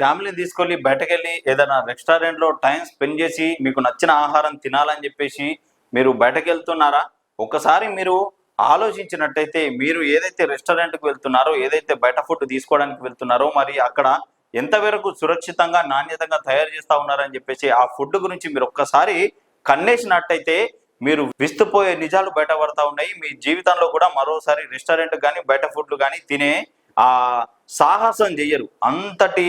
ఫ్యామిలీని తీసుకెళ్ళి బయటకెళ్ళి ఏదైనా రెస్టారెంట్లో టైం స్పెండ్ చేసి మీకు నచ్చిన ఆహారం తినాలని చెప్పేసి మీరు బయటకు వెళ్తున్నారా ఒకసారి మీరు ఆలోచించినట్టయితే మీరు ఏదైతే రెస్టారెంట్కి వెళ్తున్నారో ఏదైతే బయట ఫుడ్ తీసుకోవడానికి వెళ్తున్నారో మరి అక్కడ ఎంతవరకు సురక్షితంగా నాణ్యతంగా తయారు చేస్తూ ఉన్నారని చెప్పేసి ఆ ఫుడ్ గురించి మీరు ఒక్కసారి కన్నేసినట్టయితే మీరు విస్తుపోయే నిజాలు బయటపడతా ఉన్నాయి. మీ జీవితంలో కూడా మరోసారి రెస్టారెంట్ కానీ బయట ఫుడ్లు కానీ తినే ఆ సాహసం చెయ్యరు అంతటి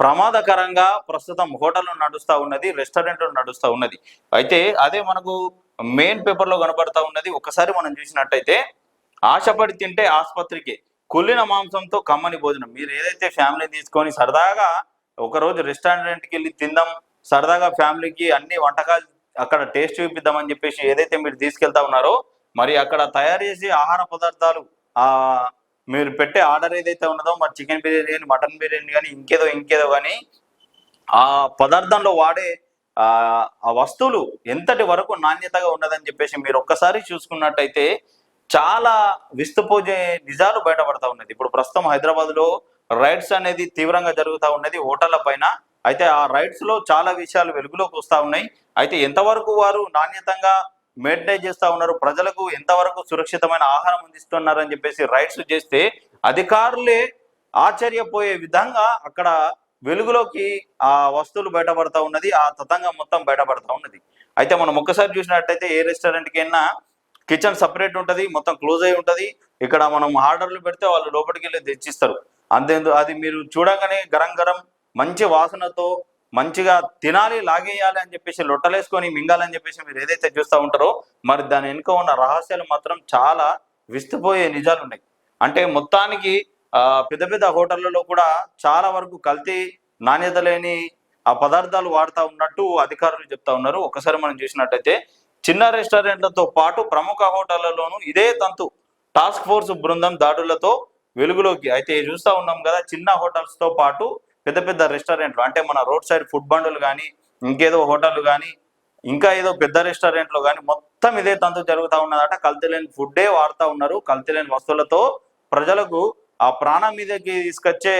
ప్రమాదకరంగా ప్రస్తుతం హోటల్ నడుస్తూ ఉన్నది రెస్టారెంట్ నడుస్తూ ఉన్నది. అయితే అదే మనకు మెయిన్ పేపర్లో కనబడతా ఉన్నది. ఒకసారి మనం చూసినట్టయితే ఆశపడి తింటే ఆసుపత్రికి కుళ్ళిన మాంసంతో కమ్మని భోజనం. మీరు ఏదైతే ఫ్యామిలీ తీసుకొని సరదాగా ఒకరోజు రెస్టారెంట్కి వెళ్ళి తిందాం సరదాగా ఫ్యామిలీకి అన్ని వంటకాలు అక్కడ టేస్ట్ చూపిద్దామని చెప్పేసి ఏదైతే మీరు తీసుకెళ్తా ఉన్నారో మరి అక్కడ తయారు చేసే ఆహార పదార్థాలు ఆ మీరు పెట్టే ఆర్డర్ ఏదైతే ఉన్నదో మరి చికెన్ బిర్యానీ కానీ మటన్ బిర్యానీ కానీ ఇంకేదో ఇంకేదో కానీ ఆ పదార్థంలో వాడే ఆ వస్తువులు ఎంతటి వరకు నాణ్యతగా ఉన్నదని చెప్పేసి మీరు ఒక్కసారి చూసుకున్నట్టయితే చాలా విస్తుపోజే నిజాలు బయటపడతా ఉన్నది. ఇప్పుడు ప్రస్తుతం హైదరాబాద్లో రైడ్స్ అనేది తీవ్రంగా జరుగుతూ ఉన్నది హోటళ్ళ పైన. అయితే ఆ రైడ్స్లో చాలా విషయాలు వెలుగులోకి వస్తూ ఉన్నాయి. అయితే ఎంతవరకు వారు నాణ్యతంగా మెయింటైన్ చేస్తా ఉన్నారు. ప్రజలకు ఎంతవరకు సురక్షితమైన ఆహారం అందిస్తున్నారు అని చెప్పేసి రైడ్స్ చేస్తే అధికారులే ఆశ్చర్యపోయే విధంగా అక్కడ వెలుగులోకి ఆ వస్తువులు బయటపడతా ఉన్నది. ఆ తతంగం మొత్తం బయటపడతా ఉన్నది. అయితే మనం ఒక్కసారి చూసినట్టయితే ఏ రెస్టారెంట్కి వెళ్ళినా కిచెన్ సపరేట్ ఉంటది. మొత్తం క్లోజ్ అయి ఉంటది. ఇక్కడ మనం ఆర్డర్లు పెడితే వాళ్ళు లోపలికి వెళ్ళి తెచ్చిస్తారు. అంతేందు అది మీరు చూడగానే గరం గరం మంచి వాసనతో మంచిగా తినాలి లాగేయాలి అని చెప్పేసి లొట్టలేసుకొని మింగాలని చెప్పేసి మీరు ఏదైతే చూస్తూ ఉంటారో మరి దాని వెనుక ఉన్న రహస్యాలు మాత్రం చాలా విస్తుపోయే నిజాలు ఉన్నాయి. అంటే మొత్తానికి పెద్ద పెద్ద హోటళ్ళలో కూడా చాలా వరకు కల్తీ నాణ్యత లేని ఆ పదార్థాలు వాడుతూ ఉన్నట్టు అధికారులు చెప్తా ఉన్నారు. ఒకసారి మనం చూసినట్టయితే చిన్న రెస్టారెంట్లతో పాటు ప్రముఖ హోటళ్ళలోనూ ఇదే తంతు టాస్క్ ఫోర్స్ బృందం దాడులతో వెలుగులోకి అయితే చూస్తా ఉన్నాం కదా చిన్న హోటల్స్తో పాటు పెద్ద పెద్ద రెస్టారెంట్లు అంటే మన రోడ్ సైడ్ ఫుడ్ బండులు కానీ ఇంకేదో హోటల్ కానీ ఇంకా ఏదో పెద్ద రెస్టారెంట్లు కానీ మొత్తం ఇదే తంతు జరుగుతూ ఉన్నదట. కల్తీ లేని ఫుడ్డే వాడుతూ ఉన్నారు. కల్తీ లేని వస్తువులతో ప్రజలకు ఆ ప్రాణం మీదకి తీసుకొచ్చే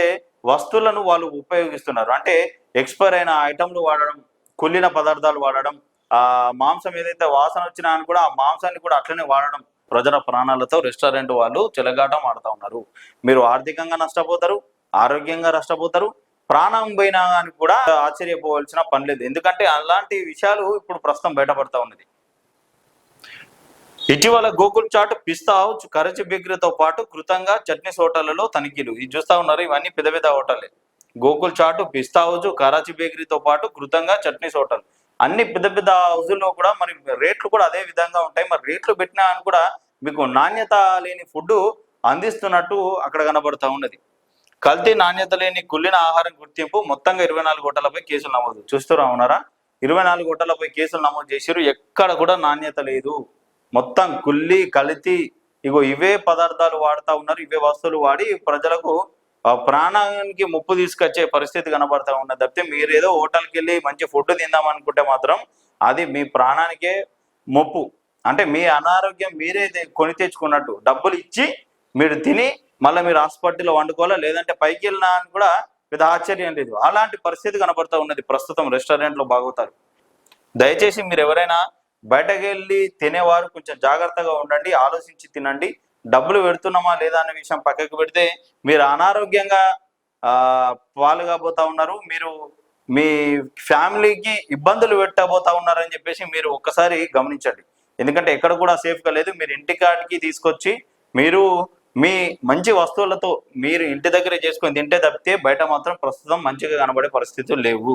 వస్తువులను వాళ్ళు ఉపయోగిస్తున్నారు. అంటే ఎక్స్పైర్ అయిన ఐటమ్లు వాడడం కుళ్ళిన పదార్థాలు వాడడం ఆ మాంసం ఏదైతే వాసన వచ్చినా అని కూడా ఆ మాంసాన్ని కూడా అట్లనే వాడడం ప్రజల ప్రాణాలతో రెస్టారెంట్ వాళ్ళు చెలగాటం ఆడుతూ ఉన్నారు. మీరు ఆర్థికంగా నష్టపోతారు ఆరోగ్యంగా నష్టపోతారు ప్రాణం పోయినా అని కూడా ఆశ్చర్యపోవాల్సిన పని లేదు. ఎందుకంటే అలాంటి విషయాలు ఇప్పుడు ప్రస్తుతం బయటపడతా ఉన్నది. ఇటీవల గోకుల్ చాట్ పిస్తా హౌస్ కరచి బేకరీతో పాటు కృతంగా చట్నీస్ హోటళ్ళలో తనిఖీలు. ఇది చూస్తా ఉన్నారు ఇవన్నీ పెద్ద పెద్ద హోటలే గోకుల్ చాటు పిస్తా హౌస్ కరాచీ బేకరీతో పాటు కృతంగా చట్నీస్ హోటల్. అన్ని పెద్ద పెద్ద హౌజుల్లో కూడా మరి రేట్లు కూడా అదే విధంగా ఉంటాయి. మరి రేట్లు పెట్టినా అని కూడా మీకు నాణ్యత లేని ఫుడ్ అందిస్తున్నట్టు అక్కడ కనబడుతూ ఉన్నది. కల్తీ నాణ్యత లేని కుళ్ళిన ఆహారం గుర్తింపు మొత్తంగా ఇరవై నాలుగు హోటళ్ళపై కేసులు నమోదు. చూస్తూ ఉన్నారా? ఇరవై నాలుగు హోటళ్ళపై కేసులు నమోదు చేసిరు ఎక్కడ కూడా నాణ్యత లేదు. మొత్తం కుళ్ళి కల్తీ ఇగో ఇవే పదార్థాలు వాడుతా ఉన్నారు. ఇవే వస్తువులు వాడి ప్రజలకు ఆ ప్రాణానికి ముప్పు తీసుకొచ్చే పరిస్థితి కనబడతా ఉన్నది తప్పితే మీరు ఏదో హోటల్కి వెళ్ళి మంచి ఫుడ్ తిందాం అనుకుంటే మాత్రం అది మీ ప్రాణానికే ముప్పు. అంటే మీ అనారోగ్యం మీరే కొని తెచ్చుకున్నట్టు. డబ్బులు ఇచ్చి మీరు తిని మళ్ళీ మీరు హాస్పిటల్లో వండుకోవాలా? లేదంటే పైకి వెళ్ళినా అని కూడా పెద్ద ఆశ్చర్యం లేదు. అలాంటి పరిస్థితి కనబడుతూ ఉన్నది. ప్రస్తుతం రెస్టారెంట్లో బాగోతారు. దయచేసి మీరు ఎవరైనా బయటకు వెళ్ళి తినేవారు కొంచెం జాగ్రత్తగా ఉండండి ఆలోచించి తినండి. డబ్బులు పెడుతున్నామా లేదా అనే విషయం పక్కకు పెడితే మీరు అనారోగ్యంగా పాలు కాబోతా ఉన్నారు. మీరు మీ ఫ్యామిలీకి ఇబ్బందులు పెట్టబోతా ఉన్నారని చెప్పేసి మీరు ఒక్కసారి గమనించండి. ఎందుకంటే ఎక్కడ కూడా సేఫ్గా లేదు. మీరు ఇంటికాడికి తీసుకొచ్చి మీరు మీ మంచి వస్తువులతో మీరు ఇంటి దగ్గర చేసుకొని తింటే తప్పితే బయట మాత్రం ప్రస్తుతం మంచిగా కనబడే పరిస్థితులు లేవు.